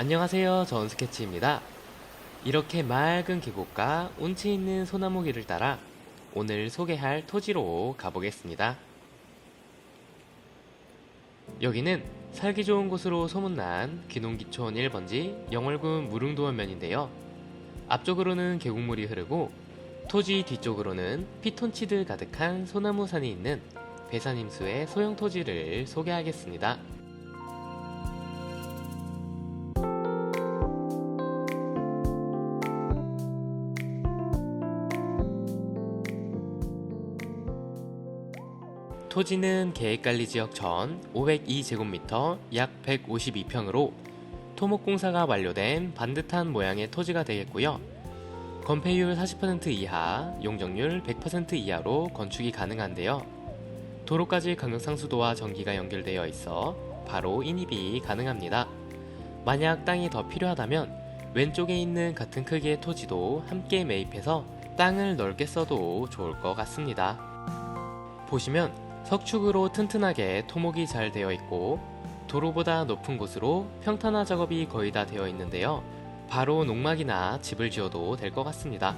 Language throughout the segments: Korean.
안녕하세요. 전 스케치입니다. 이렇게 맑은 계곡과 운치 있는 소나무 길을 따라 오늘 소개할 토지로 가보겠습니다. 여기는 살기 좋은 곳으로 소문난 귀농기촌 1번지 영월군 무릉도원면인데요. 앞쪽으로는 계곡물이 흐르고 토지 뒤쪽으로는 피톤치드 가득한 소나무 산이 있는 배산임수의 소형 토지를 소개하겠습니다. 토지는 계획관리 지역 전 502제곱미터 약 152평으로 토목공사가 완료된 반듯한 모양의 토지가 되겠고요. 건폐율 40% 이하, 용적률 100% 이하로 건축이 가능한데요. 도로까지 강력상수도와 전기가 연결되어 있어 바로 인입이 가능합니다. 만약 땅이 더 필요하다면 왼쪽에 있는 같은 크기의 토지도 함께 매입해서 땅을 넓게 써도 좋을 것 같습니다. 보시면 석축으로 튼튼하게 토목이 잘 되어 있고 도로보다 높은 곳으로 평탄화 작업이 거의 다 되어 있는데요. 바로 농막이나 집을 지어도 될 것 같습니다.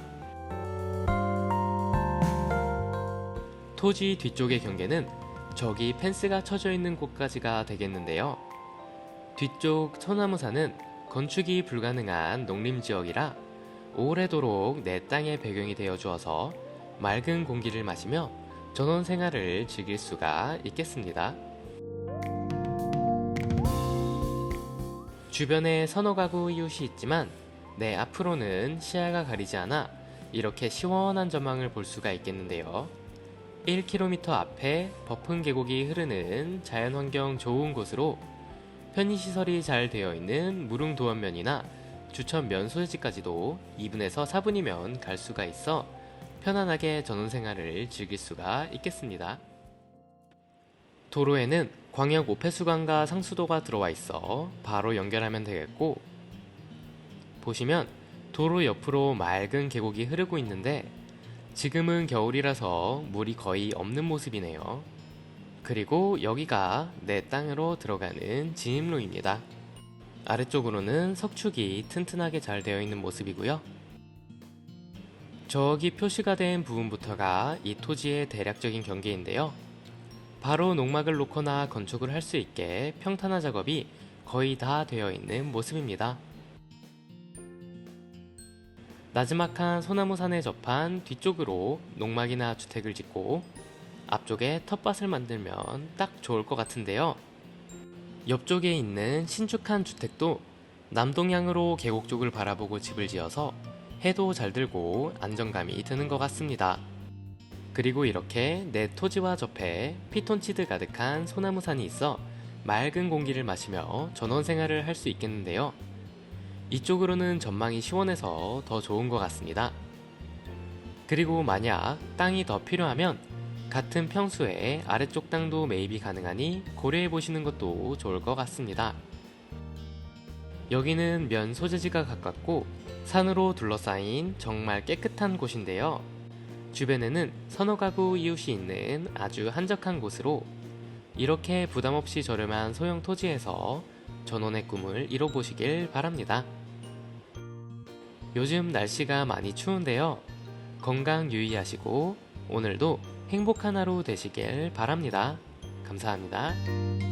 토지 뒤쪽의 경계는 저기 펜스가 쳐져 있는 곳까지가 되겠는데요. 뒤쪽 소나무산은 건축이 불가능한 농림지역이라 오래도록 내 땅의 배경이 되어 주어서 맑은 공기를 마시며 전원 생활을 즐길 수가 있겠습니다. 주변에 서너 가구 이웃이 있지만 내 앞으로는 시야가 가리지 않아 이렇게 시원한 전망을 볼 수가 있겠는데요. 1km 앞에 버픈 계곡이 흐르는 자연환경 좋은 곳으로 편의시설이 잘 되어 있는 무릉 도원면이나 주천 면 소재지까지도 2분에서 4분이면 갈 수가 있어 편안하게 전원생활을 즐길 수가 있겠습니다. 도로에는 광역 오폐수관과 상수도가 들어와 있어 바로 연결하면 되겠고 보시면 도로 옆으로 맑은 계곡이 흐르고 있는데 지금은 겨울이라서 물이 거의 없는 모습이네요. 그리고 여기가 내 땅으로 들어가는 진입로입니다. 아래쪽으로는 석축이 튼튼하게 잘 되어 있는 모습이고요. 저기 표시가 된 부분부터가 이 토지의 대략적인 경계인데요. 바로 농막을 놓거나 건축을 할 수 있게 평탄화 작업이 거의 다 되어 있는 모습입니다. 나지막한 소나무 산에 접한 뒤쪽으로 농막이나 주택을 짓고 앞쪽에 텃밭을 만들면 딱 좋을 것 같은데요. 옆쪽에 있는 신축한 주택도 남동향으로 계곡 쪽을 바라보고 집을 지어서 해도 잘 들고 안정감이 드는 것 같습니다. 그리고 이렇게 내 토지와 접해 피톤치드 가득한 소나무산이 있어 맑은 공기를 마시며 전원 생활을 할 수 있겠는데요. 이쪽으로는 전망이 시원해서 더 좋은 것 같습니다. 그리고 만약 땅이 더 필요하면 같은 평수에 아래쪽 땅도 매입이 가능하니 고려해 보시는 것도 좋을 것 같습니다. 여기는 면 소재지가 가깝고 산으로 둘러싸인 정말 깨끗한 곳인데요. 주변에는 서너 가구 이웃이 있는 아주 한적한 곳으로 이렇게 부담 없이 저렴한 소형 토지에서 전원의 꿈을 이뤄보시길 바랍니다. 요즘 날씨가 많이 추운데요. 건강 유의하시고 오늘도 행복한 하루 되시길 바랍니다. 감사합니다.